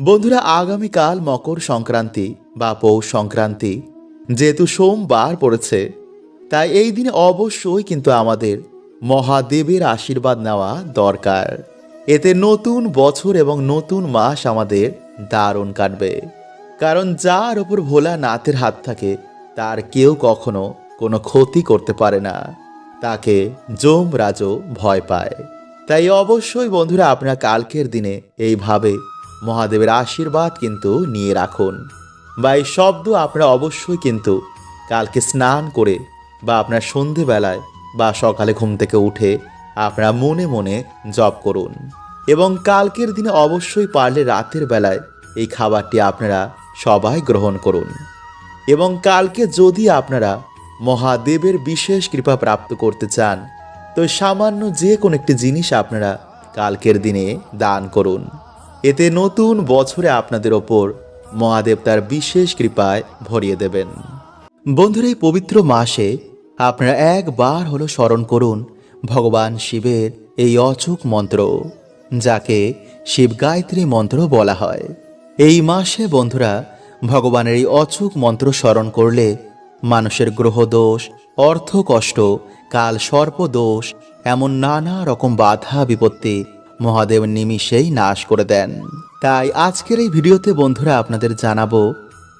বন্ধুরা, আগামীকাল মকর সংক্রান্তি বা পৌষ সংক্রান্তি যেহেতু সোমবার পড়েছে, তাই এই দিনে অবশ্যই কিন্তু আমাদের মহাদেবের আশীর্বাদ নেওয়া দরকার। এতে নতুন বছর এবং নতুন মাস আমাদের দারুণ কাটবে। কারণ যার ওপর ভোলা নাথের হাত থাকে, তার কেউ কখনো কোনো ক্ষতি করতে পারে না। তাকে জম রাজও ভয় পায়। তাই অবশ্যই বন্ধুরা, আপনারা কালকের দিনে এইভাবে মহাদেবের আশীর্বাদ কিন্তু নিয়ে রাখুন। বা এই শব্দ আপনারা অবশ্যই কিন্তু কালকে স্নান করে বা আপনার সন্ধেবেলায় বা সকালে ঘুম থেকে উঠে আপনারা মনে মনে জপ করুন। এবং কালকের দিনে অবশ্যই পারলে রাতের বেলায় এই খাবারটি আপনারা সবাই গ্রহণ করুন। এবং কালকে যদি আপনারা মহাদেবের বিশেষ কৃপা প্রাপ্ত করতে চান, তো সামান্য যে কোনো একটি জিনিস আপনারা কালকের দিনে দান করুন। এতে নতুন বছরে আপনাদের ওপর মহাদেব তার বিশেষ কৃপায় ভরিয়ে দেবেন। বন্ধুর, এই পবিত্র মাসে আপনারা একবার হলো স্মরণ করুন ভগবান শিবের এই অচুক মন্ত্র, যাকে শিব গায়ত্রী মন্ত্র বলা হয়। এই মাসে বন্ধুরা, ভগবানের এই অচুক মন্ত্র স্মরণ করলে মানুষের গ্রহদোষ অর্থ কষ্ট, কাল সর্পদোষ এমন নানা রকম বাধা বিপত্তি মহাদেব নিমিষেই নাশ করে দেন। তাই আজকের এই ভিডিওতে বন্ধুরা আপনাদের জানাব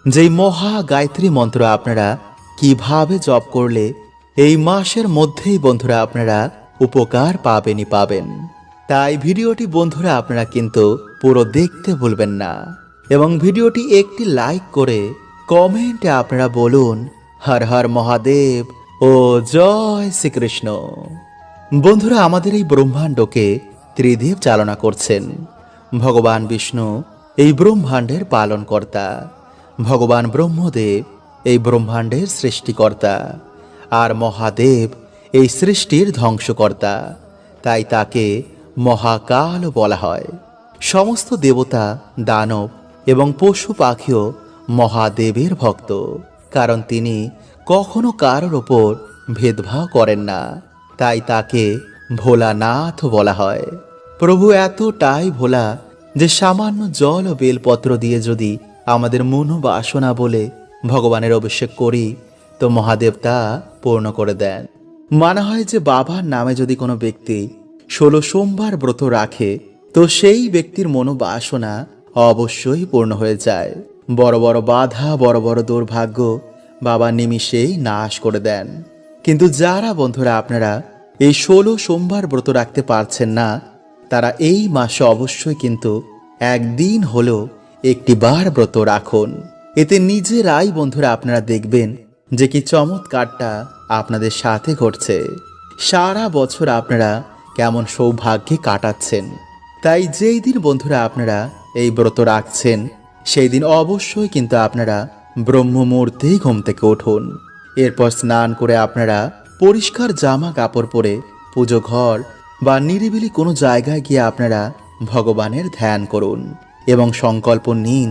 যে মহা গায়ত্রী মন্ত্র আপনারা কীভাবে জপ করলে এই মাসের মধ্যেই বন্ধুরা আপনারা উপকার পাবেনই পাবেন। তাই ভিডিওটি বন্ধুরা আপনারা কিন্তু পুরো দেখতে ভুলবেন না এবং ভিডিওটি একটি লাইক করে কমেন্টে আপনারা বলুন, হর হর মহাদেব ও জয় শ্রীকৃষ্ণ। বন্ধুরা, আমাদের এই ব্রহ্মাণ্ডকে ত্রিদেব চালনা করছেন। ভগবান বিষ্ণু এই ব্রহ্মাণ্ডের পালনকর্তা। ভগবান ব্রহ্মদেব এই ব্রহ্মাণ্ডের সৃষ্টিকর্তা। আর মহাদেব এই সৃষ্টির ধ্বংসকর্তা। তাই তাকে মহাকাল বলা হয়। সমস্ত দেবতা, দানব এবং পশু পাখিও মহাদেবের ভক্ত। কারণ তিনি কখনো কারোর ওপর ভেদভাব করেন না। তাই তাকে ভোলানাথ বলা হয়। প্রভু এতটাই ভোলা যে সামান্য জল ও বেলপত্র দিয়ে যদি আমাদের মনোবাসনা বলে ভগবানের অভিষেক করি, তো মহাদেব তা পূর্ণ করে দেন। মানা হয় যে বাবার নামে যদি কোনো ব্যক্তি ষোলো সোমবার ব্রত রাখে, তো সেই ব্যক্তির মনোবাসনা অবশ্যই পূর্ণ হয়ে যায়। বড় বড় বাধা, বড় বড় দুর্ভাগ্য বাবা নিমিষেই নাশ করে দেন। কিন্তু যারা বন্ধুরা আপনারা এই ষোলো সোমবার ব্রত রাখতে পারছেন না, তারা এই মাসে অবশ্যই কিন্তু একদিন হলেও একটি বার ব্রত রাখুন। এতে নিজেরাই বন্ধুরা আপনারা দেখবেন যে কি চমৎকারটা আপনাদের সাথে ঘটছে। সারা বছর আপনারা কেমন সৌভাগ্যে কাটাচ্ছেন। তাই যেই দিন বন্ধুরা আপনারা এই ব্রত রাখছেন, সেই দিন অবশ্যই কিন্তু আপনারা ব্রহ্ম মুহূর্তেই ঘুম থেকে উঠুন। এরপর স্নান করে আপনারা পরিষ্কার জামা কাপড় পরে পুজো ঘর বা নিরিবিলি কোনো জায়গায় গিয়ে আপনারা ভগবানের ধ্যান করুন এবং সংকল্প নিন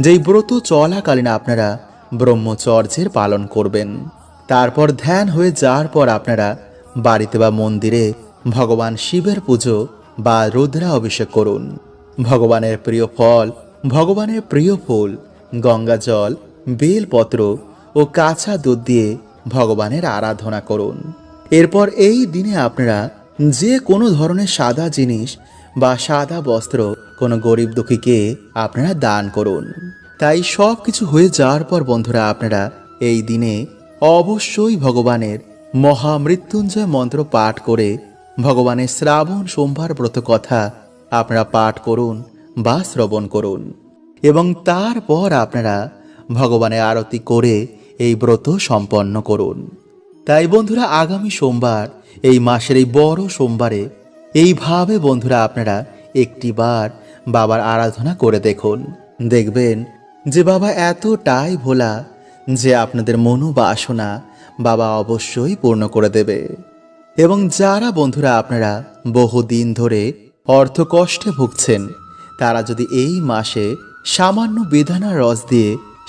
যেই ব্রত চলাকালীন আপনারা ব্রহ্মচর্যের পালন করবেন। তারপর ধ্যান হয়ে যাওয়ার পর আপনারা বাড়িতে বা মন্দিরে ভগবান শিবের পুজো বা রুদ্রা অভিষেক করুন। ভগবানের প্রিয় ফল, ভগবানের প্রিয় ফুল, গঙ্গা জল, বেলপত্র ও কাঁচা দুধ দিয়ে ভগবানের আরাধনা করুন। এরপর এই দিনে আপনারা যে কোনো ধরনের সাদা জিনিস বা সাদা বস্ত্র কোনো গরিব দুঃখীকে আপনারা দান করুন। তাই সব কিছু হয়ে যাওয়ার পর বন্ধুরা আপনারা এই দিনে অবশ্যই ভগবানের মহামৃত্যুঞ্জয় মন্ত্র পাঠ করে ভগবানের শ্রাবণ সোমবার ব্রত কথা আপনারা পাঠ করুন বা শ্রবণ করুন। এবং তারপর আপনারা ভগবানের আরতি করে এই ব্রত সম্পন্ন করুন। তাই বন্ধুরা, আগামী সোমবার, এই মাসের এই বড় সোমবারে, এইভাবে বন্ধুরা আপনারা একটিবার বাবার আরাধনা করে দেখুন। দেখবেন যে বাবা এতটাই ভোলা যে আপনাদের মনোবাসনা বাবা অবশ্যই পূর্ণ করে দেবে। এবং যারা বন্ধুরা আপনারা বহুদিন ধরে অর্থ কষ্টে ভুগছেন, তারা যদি এই মাসে সামান্য বেদানা রস দিয়ে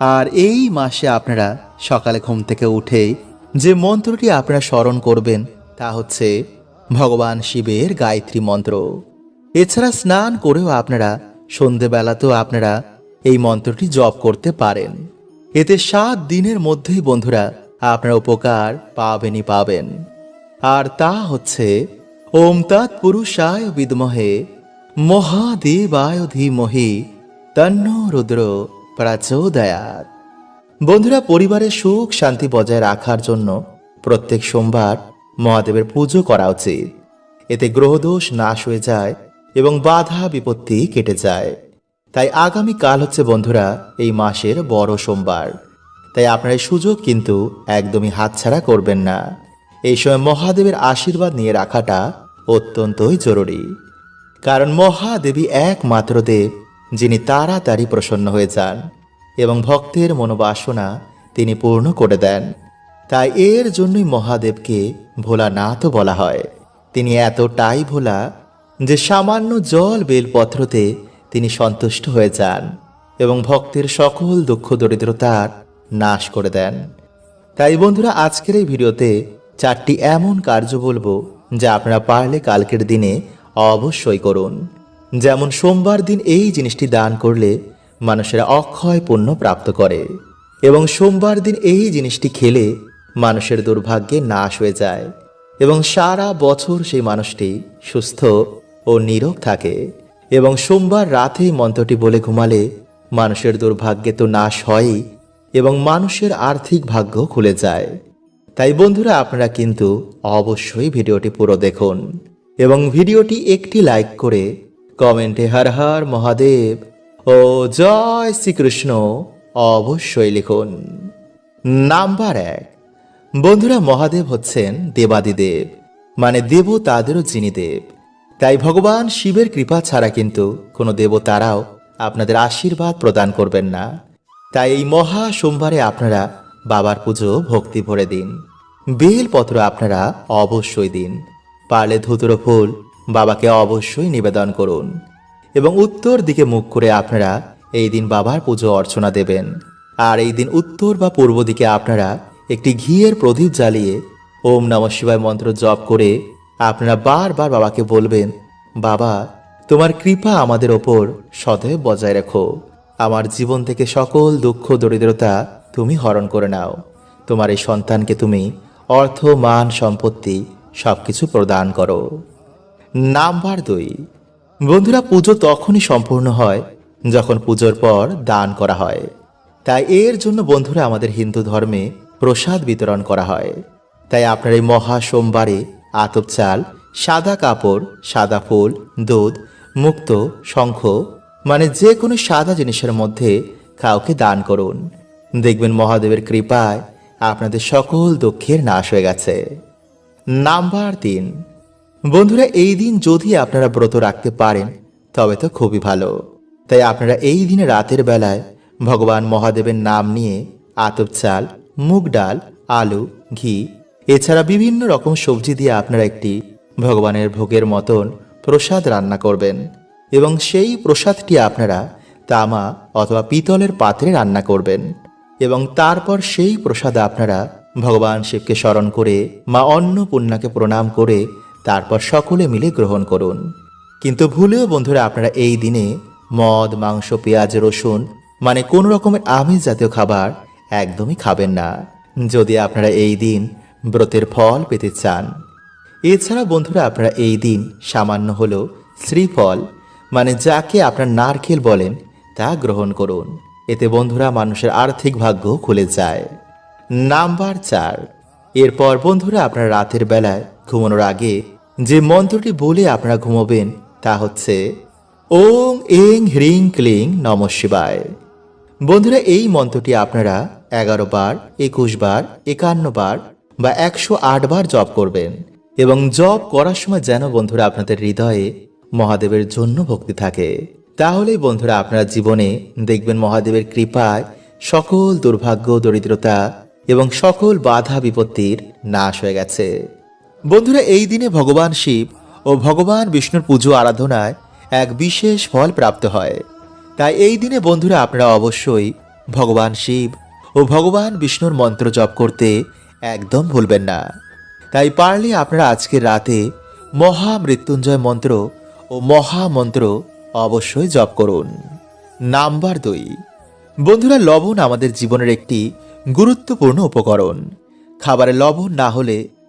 আর এই মাসে আপনারা সকালে ঘুম থেকে উঠেই যে মন্ত্রটি আপনারা স্মরণ করবেন, তা হচ্ছে ভগবান শিবের গায়ত্রী মন্ত্র। এছাড়া স্নান করেও আপনারা সন্ধেবেলাতেও আপনারা এই মন্ত্রটি জপ করতে পারেন। এতে সাত দিনের মধ্যেই বন্ধুরা আপনারা উপকার পাবেনই পাবেন। আর তা হচ্ছে ওম তৎ পুরুষায় বিদমহে মহাদেবায় ধীমহি তন্ন রুদ্র প্রচোদয়াত। বন্ধুরা পরিবারের সুখ শান্তি বজায় রাখার জন্য প্রত্যেক সোমবার মহাদেবের পুজো করা উচিত। এতে গ্রহদোষ নাশ হয়ে যায় এবং বাধা বিপত্তি কেটে যায়। তাই আগামী কাল হচ্ছে বন্ধুরা, এই মাসের বড় সোমবার। তাই আপনার সুযোগ কিন্তু একদমই হাতছাড়া করবেন না। এই সময় মহাদেবের আশীর্বাদ নিয়ে রাখাটা অত্যন্তই জরুরি। কারণ মহাদেবী একমাত্র দেব যিনি তাড়াতাড়ি প্রসন্ন হয়ে যান এবং ভক্তের মনোবাসনা তিনি পূর্ণ করে দেন, তাই এর জন্যই মহাদেবকে ভোলানাথও বলা হয়। তিনি এতটাই ভোলা যে সামান্য জল বেলপত্রতে তিনি সন্তুষ্ট হয়ে যান এবং ভক্তের সকল দুঃখ দরিদ্রতার নাশ করে দেন। তাই বন্ধুরা, আজকের এই ভিডিওতে চারটি এমন কার্য বলব যা আপনারা পারলে কালকের দিনে অবশ্যই করুন। যেমন সোমবার দিন এই জিনিসটি দান করলে মানুষেরা অক্ষয় পুণ্য প্রাপ্ত করে, এবং সোমবার দিন এই জিনিসটি খেলে মানুষের দুর্ভাগ্যে নাশ হয়ে যায়, এবং সারা বছর সেই মানুষটি সুস্থ ও নিরোগ থাকে, এবং সোমবার রাতে মন্ত্রটি বলে ঘুমালে মানুষের দুর্ভাগ্যে তো নাশ হয়ই, এবং মানুষের আর্থিক ভাগ্য খুলে যায়। তাই বন্ধুরা, আপনারা কিন্তু অবশ্যই ভিডিওটি পুরো দেখুন, এবং ভিডিওটি একটি লাইক করে কমেন্টে হর হর মহাদেব। ও জয় শ্রীকৃষ্ণ, অবশ্যই লিখুন। নাম্বার এক। বন্ধুরা, মহাদেব হচ্ছেন দেবাদিদেব মানে দেব তাদেরও যিনি দেব। তাই ভগবান শিবের কৃপা ছাড়া কিন্তু কোনো দেবতারাও আপনাদের আশীর্বাদ প্রদান করবেন না। তাই এই মহা সোমবারে আপনারা বাবার পুজো, ভক্তি ভরে দিন। বেলপত্র আপনারা অবশ্যই দিন। পারলে ধুতুরো ফুল বাবাকে অবশ্যই নিবেদন করুন এবং উত্তর দিকে মুখ করে আপনারা এই দিন বাবার পুজো অর্চনা দেবেন। আর এই দিন উত্তর বা পূর্ব দিকে আপনারা একটি ঘিয়ের প্রদীপ জ্বালিয়ে ওম নম শিবায় মন্ত্র জপ করে আপনারা বারবার বাবাকে বলবেন, বাবা, তোমার কৃপা আমাদের ওপর সদয় বজায় রাখো। আমার জীবন থেকে সকল দুঃখ, দরিদ্রতা তুমি হরণ করে নাও। তোমার এই সন্তানকে তুমি অর্থ, মান, সম্পত্তি সবকিছু প্রদান করো। নাম্বার দুই। বন্ধুরা, পুজো তখনই সম্পূর্ণ হয় যখন পুজোর পর দান করা হয়। তাই এর জন্য বন্ধুরা, আমাদের হিন্দু ধর্মে প্রসাদ বিতরণ করা হয়। তাই আপনার এই মহা সোমবারে আতপ চাল, সাদা কাপড়, সাদা ফুল, দুধ, মুক্ত, শঙ্খ মানে যে কোনো সাদা জিনিসের মধ্যে কাউকে দান করুন। দেখবেন মহাদেবের কৃপায় আপনাদের সকল দুঃখের নাশ হয়ে গেছে। নাম্বার তিন বন্ধুরা, এই দিন যদি আপনারা ব্রত রাখতে পারেন, তবে তো খুবই ভালো। তাই আপনারা এই দিনে রাতের বেলায় ভগবান মহাদেবের নাম নিয়ে আতপ চাল, মুগ ডাল, আলু, ঘি, এছাড়া বিভিন্ন রকম সবজি দিয়ে আপনারা একটি ভগবানের ভোগের মতন প্রসাদ রান্না করবেন এবং সেই প্রসাদটি আপনারা তামা অথবা পিতলের পাত্রে রান্না করবেন এবং তারপর সেই প্রসাদ আপনারা ভগবান শিবকে স্মরণ করে মা অন্নপূর্ণাকে প্রণাম করে তারপর সকলে মিলে গ্রহণ করুন। কিন্তু ভুলেও বন্ধুরা, আপনারা এই দিনে মদ, মাংস, পেঁয়াজ, রসুন মানে কোনো রকমের আমিষ জাতীয় খাবার একদমই খাবেন না। যদি আপনারা এই দিন ব্রতের ফল পেতে চান। এছাড়া বন্ধুরা, আপনারা এই দিন সামান্য হলো শ্রীফল মানে যাকে আপনার নারকেল বলেন, তা গ্রহণ করুন। এতে বন্ধুরা, মানুষের আর্থিক ভাগ্য খুলে যায়। নাম্বার চার। এরপর বন্ধুরা, আপনার রাতের বেলায় ঘুমানোর আগে যে মন্ত্রটি বলে আপনারা ঘুমোবেন, তা হচ্ছে ওং এং হ্রিং ক্লিং নম শিবায়। বন্ধুরা, এই মন্ত্রটি আপনারা এগারো বার, একুশ বার, একান্ন বার বা একশো আট বার জপ করবেন এবং জপ করার সময় যেন বন্ধুরা আপনাদের হৃদয়ে মহাদেবের জন্য ভক্তি থাকে। তাহলেই বন্ধুরা আপনারা জীবনে দেখবেন মহাদেবের কৃপায় সকল দুর্ভাগ্য, দরিদ্রতা এবং সকল বাধা, বিপত্তির নাশ হয়ে গেছে। বন্ধুরা, এই দিনে ভগবান শিব ও ভগবান বিষ্ণুর পুজো আরাধনায় এক বিশেষ ফল প্রাপ্ত হয়। তাই এই দিনে বন্ধুরা, আপনারা অবশ্যই ভগবান শিব ও ভগবান বিষ্ণুর মন্ত্র জপ করতে একদম ভুলবেন না। তাই পারলে আপনারা আজকের রাতে মহা মৃত্যুঞ্জয় মন্ত্র ও মহামন্ত্র অবশ্যই জপ করুন। নাম্বার দুই। বন্ধুরা, লবণ আমাদের জীবনের একটি গুরুত্বপূর্ণ উপকরণ। খাবারে লবণ না হলে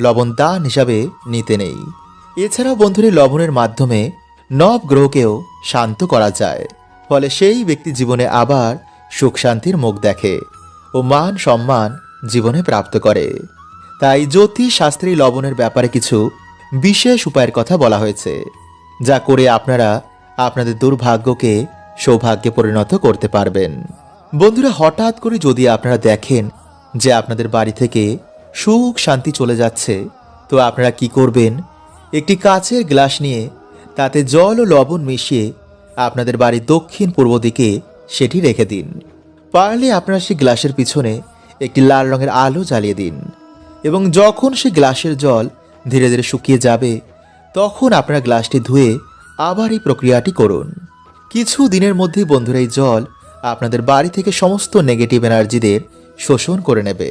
লবণ দান হিসাবে নিতে নেই। এছাড়াও বন্ধুরা লবণের মাধ্যমে নব গ্রহকেও শান্ত করা যায়। ফলে সেই ব্যক্তি জীবনে আবার সুখ শান্তির মুখ দেখে ও মান সম্মান জীবনে প্রাপ্ত করে। তাই জ্যোতিষ শাস্ত্রী লবণের ব্যাপারে কিছু বিশেষ উপায়ের কথা বলা হয়েছে, যা করে আপনারা আপনাদের দুর্ভাগ্যকে সৌভাগ্যে পরিণত করতে পারবেন। বন্ধুরা, হঠাৎ করে যদি আপনারা দেখেন যে আপনাদের বাড়ি থেকে সুখ, শান্তি চলে যাচ্ছে। তো আপনারা কি করবেন? একটি কাচের গ্লাস নিয়ে তাতে জল ও লবণ মিশিয়ে আপনাদের বাড়ির দক্ষিণ পূর্ব দিকে সেটি রেখে দিন। পারলে আপনারা সেই গ্লাসের পিছনে একটি লাল রঙের আলো জ্বালিয়ে দিন এবং যখন সেই গ্লাসের জল ধীরে ধীরে শুকিয়ে যাবে, তখন আপনারা গ্লাসটি ধুয়ে আবার এই প্রক্রিয়াটি করুন। কিছু দিনের মধ্যেই বন্ধুরা এই জল আপনাদের বাড়ি থেকে সমস্ত নেগেটিভ এনার্জিদের শোষণ করে নেবে।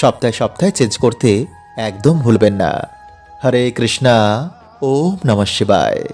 সপ্তাহে সপ্তাহে চেঞ্জ করতে একদম ভুলবেন না। হরে কৃষ্ণা ওম নমঃ শিবায়।